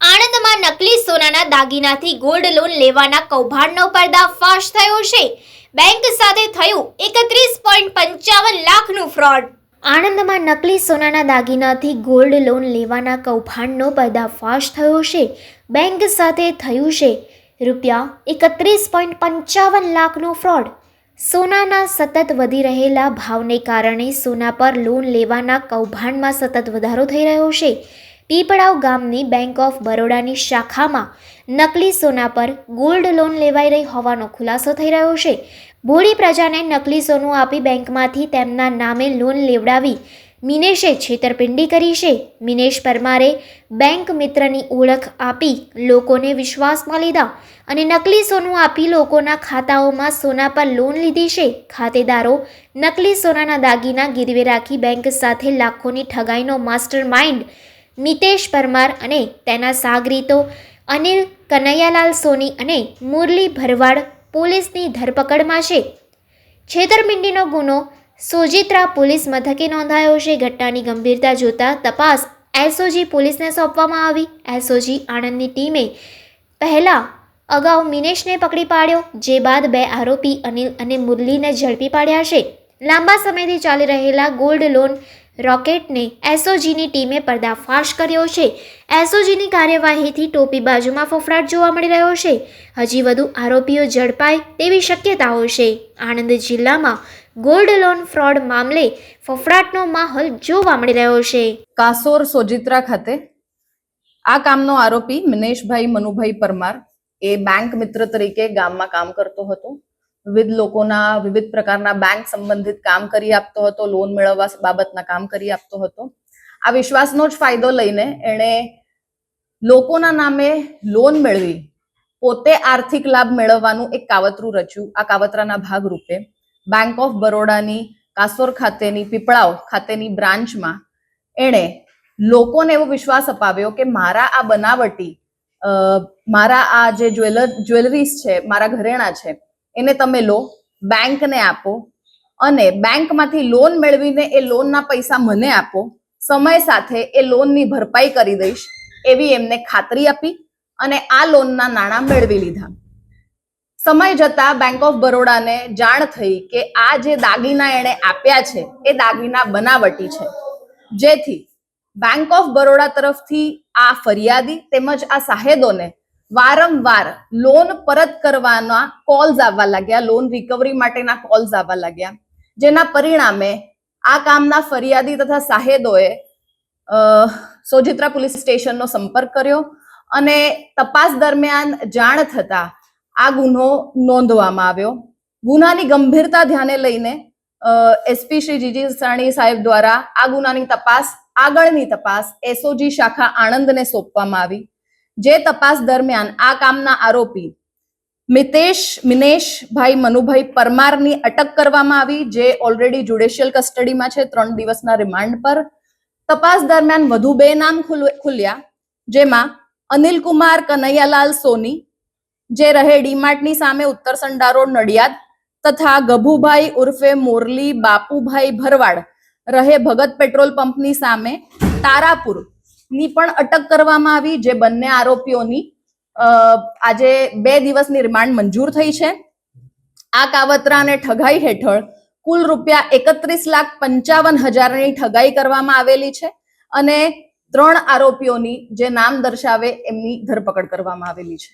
આણંદમાં નકલી સોનાના દાગીનાથી ગોલ્ડ લોન લેવાના કૌભાંડનો પર્દાફાશ થયો છે. બેંક સાથે થયું એકત્રીસ પોઈન્ટ પંચાવન લાખનું ફ્રોડ. આણંદમાં નકલી સોનાના દાગીનાથી ગોલ્ડ લોન લેવાના કૌભાંડનો પર્દાફાશ થયો છે. બેંક સાથે થયું છે. રૂપિયા એકત્રીસ પોઈન્ટ પંચાવન લાખનો ફ્રોડ. સોનાના સતત વધી રહેલા ભાવને કારણે સોના પર લોન લેવાના કૌભાંડમાં સતત વધારો થઈ રહ્યો છે. પીપળાવ ગામની બેંક ઓફ બરોડાની શાખામાં નકલી સોના પર ગોલ્ડ લોન લેવાઈ રહી હોવાનો ખુલાસો થઈ રહ્યો છે. ભોળી પ્રજાને નકલી સોનું આપી બેંકમાંથી તેમના નામે લોન લેવડાવી મિનેશે છેતરપિંડી કરી છે. મિનેશ પરમારે બેંક મિત્રની ઓળખ આપી લોકોને વિશ્વાસમાં લીધા અને નકલી સોનું આપી લોકોના ખાતાઓમાં સોના પર લોન લીધી છે. ખાતેદારો નકલી સોનાના દાગીના ગીરવે રાખી બેંક સાથે લાખોની ઠગાઈનો માસ્ટર માઇન્ડ મિતેશ પરમાર અને તેના સાગરીતો, અનિલ કનૈયાલાલ સોની અને મુરલી ભરવાડ પોલીસની ધરપકડમાં છે. છેતરપિંડીનો ગુનો, સોજિત્રા પોલીસ મથકે નોંધાયો છે. ઘટનાની ગંભીરતા જોતા તપાસ એસઓજી પોલીસને સોંપવામાં આવી. એસઓજી આણંદની ટીમે પહેલાં અગાઉ મિનેશને પકડી પાડ્યો, જે બાદ બે આરોપી અનિલ અને મુરલીને ઝડપી પાડ્યા છે. લાંબા સમયથી ચાલી રહેલા ગોલ્ડ લોન રોકેટને એસઓજીની ટીમે પર્દાફાશ કર્યો છે. એસઓજીની કાર્યવાહીથી ટોપી બાજુમાં ફફડાટ જોવા મળી રહ્યો છે. હજી વધુ આરોપીઓ ઝડપાય તેવી શક્યતાઓ છે. આણંદ જિલ્લામાં ગોલ્ડ લોન ફ્રોડ મામલે ફફડાટનો માહોલ જોવા મળી રહ્યો છે. કાસોર સોજિત્રા ખાતે આ કામનો આરોપી મિનેશભાઈ મનુભાઈ પરમાર એ બેંક મિત્ર તરીકે ગામમાં કામ કરતો હતો. વિવિધ લોકોના, વિવિધ પ્રકારના બેંક સંબંધિત કામ કરી આપતો હતો લોન મેળવવા બાબતના કામ કરી આપતો હતો. આ વિશ્વાસનો જ ફાયદો લઈને એણે લોકોના નામે લોન મેળવી. પોતે આર્થિક લાભ મેળવવાનું એક કાવતરું રચ્યું. આ કાવતરાના ભાગરૂપે બેંક ઓફ બરોડાની કાસોર ખાતેની, પીપળાવ ખાતેની બ્રાન્ચમાં એણે લોકોને એવો વિશ્વાસ અપાવ્યો કે મારા આ બનાવટી મારા આ જે જ્વેલર, જ્વેલરીઝ છે, મારા ઘરેણા છે એને તમે લો, બેંકને આપો અને બેંકમાંથી લોન મેળવીને એ લોનના પૈસા મને આપો, સમય સાથે એ લોનની ભરપાઈ કરી દઈશ, એવી એમને ખાતરી આપી અને આ લોનના નાણાં મેળવી લીધા. સમય જતા બેંક ઓફ બરોડાને જાણ થઈ કે આ જે દાગીના એણે આપ્યા છે, એ દાગીના બનાવટી છે. જેથી બેંક ઓફ બરોડા તરફથી આ ફરિયાદી તેમજ આ સાહેદોને વારંવાર લોન પરત કરવાના કોલ્સ આવવા લાગ્યા લોન રિકવરી માટેના કોલ્સ આવવા લાગ્યા, જેના પરિણામે આ કામના ફરિયાદી તથા સાહેદોએ સોજિત્રા પોલીસ સ્ટેશનનો સંપર્ક કર્યો અને તપાસ દરમિયાન જાણ થતા આ ગુનો નોંધવામાં આવ્યો. ગુનાની ગંભીરતા ધ્યાને લઈને એસપી શ્રી જીજી સાણી સાહેબ દ્વારા આ ગુનાની તપાસ, આગળની તપાસ એસઓજી શાખા આણંદને સોંપવામાં આવી. જે તપાસ દરમિયાન આ કામના આરોપી મિતેશ મિનેશભાઈ મનુભાઈ પરમારની અટક કરવામાં આવી, જે ઓલરેડી જ્યુડિશિયલ કસ્ટડીમાં છે, ત્રણ દિવસના રિમાન્ડ પર. તપાસ દરમિયાન વધુ બે નામ ખુલ્યા, જેમાં અનિલ કુમાર, કનૈયાલાલ સોની, જે રહે ડીમાર્ટની સામે ઉત્તર સંડારો નડિયાદ, તથા ગભુભાઈ ઉર્ફે મોરલી બાપુભાઈ ભરવાડ, રહે ભગત પેટ્રોલ પંપની સામે તારાપુર. ની પણ અટક કરવામાં આવી, જે બંને આરોપીઓની આજે બે દિવસની રિમાન્ડ મંજૂર થઈ છે. આ કાવતરા અને ઠગાઈ હેઠળ કુલ રૂપિયા એકત્રીસ લાખ પંચાવન હજારની ઠગાઈ કરવામાં આવેલી છે અને ત્રણ આરોપીઓની જે નામ દર્શાવે એમની ધરપકડ કરવામાં આવેલી છે.